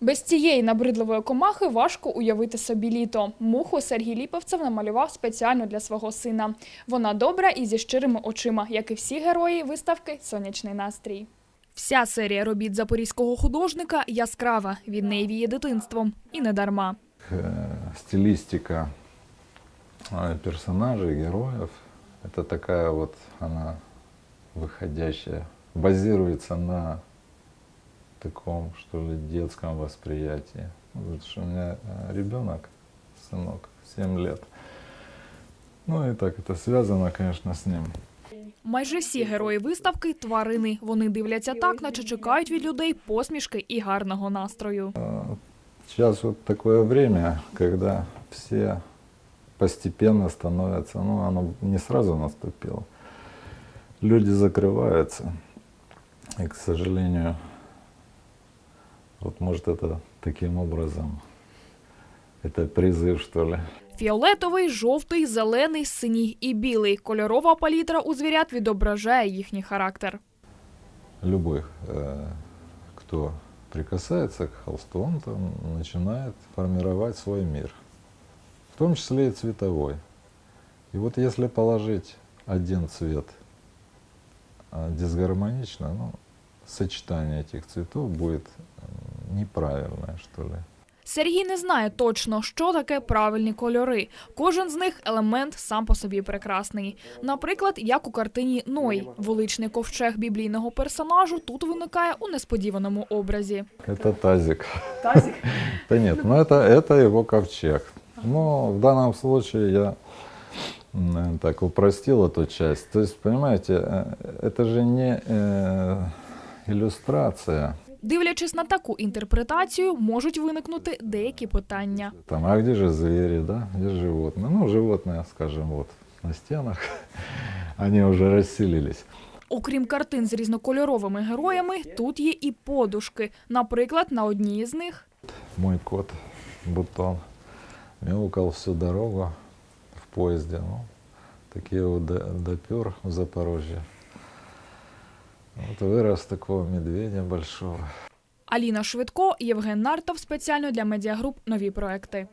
Без цієї набридливої комахи важко уявити собі літо. Муху Сергій Ліповцев намалював спеціально для свого сина. Вона добра і зі щирими очима, як і всі герої виставки Сонячний настрій. Вся серія робіт запорізького художника яскрава. Від неї віє дитинством. І не дарма. Э, стилистика э, персонажей, героев, это такая вот она выходящая, базируется на таком, что ли, детском восприятии. Ну, потому что у меня э, ребенок, сынок, 7 лет. Ну и так это связано, конечно, с ним. Майже всі герої виставки тварини. Вони дивляться так, наче чекають від людей посмішки і гарного настрою. Сейчас вот такое время, когда все постепенно становятся, ну, оно не сразу наступило. Люди закрываются. И, к сожалению, вот может это таким образом, это призыв, что ли. Фіолетовий, жовтий, зелений, синій і білий. Кольорова палітра у звірят відображає їхній характер. Любой, э, кто прикасается к холсту, он там начинает формировать свой мир. В том числе и цветовой. И вот если положить один цвет а, дисгармонично, ну, сочетание этих цветов будет м, неправильное, что ли. Сергій не знає точно, що таке правильні кольори. Кожен з них елемент сам по собі прекрасний. Наприклад, як у картині Ной, величний ковчег біблійного персонажу тут виникає у несподіваному образі. Это тазик. Тазик? Да нет, ну это, это его ковчег. Но в данном случае я м, наверно, так упростил эту часть. То есть, понимаете, э, это же не э, иллюстрация. Дивлячись на таку інтерпретацію, можуть виникнути деякі питання. Там, а где же звери, да? Где животные? Ну, животные, скажем, вот на стенах. Они уже расселились. Окрім картин з різнокольоровими героями, тут є і подушки. Наприклад, на одній з них Мой кот Бутон мяукал всю дорогу в поезде. Ну, такие вот допер в Запорожье. Вот вырос такого медведя большого. Аліна Швидко, Євген Нартов спеціально для медіагруп нові проекти.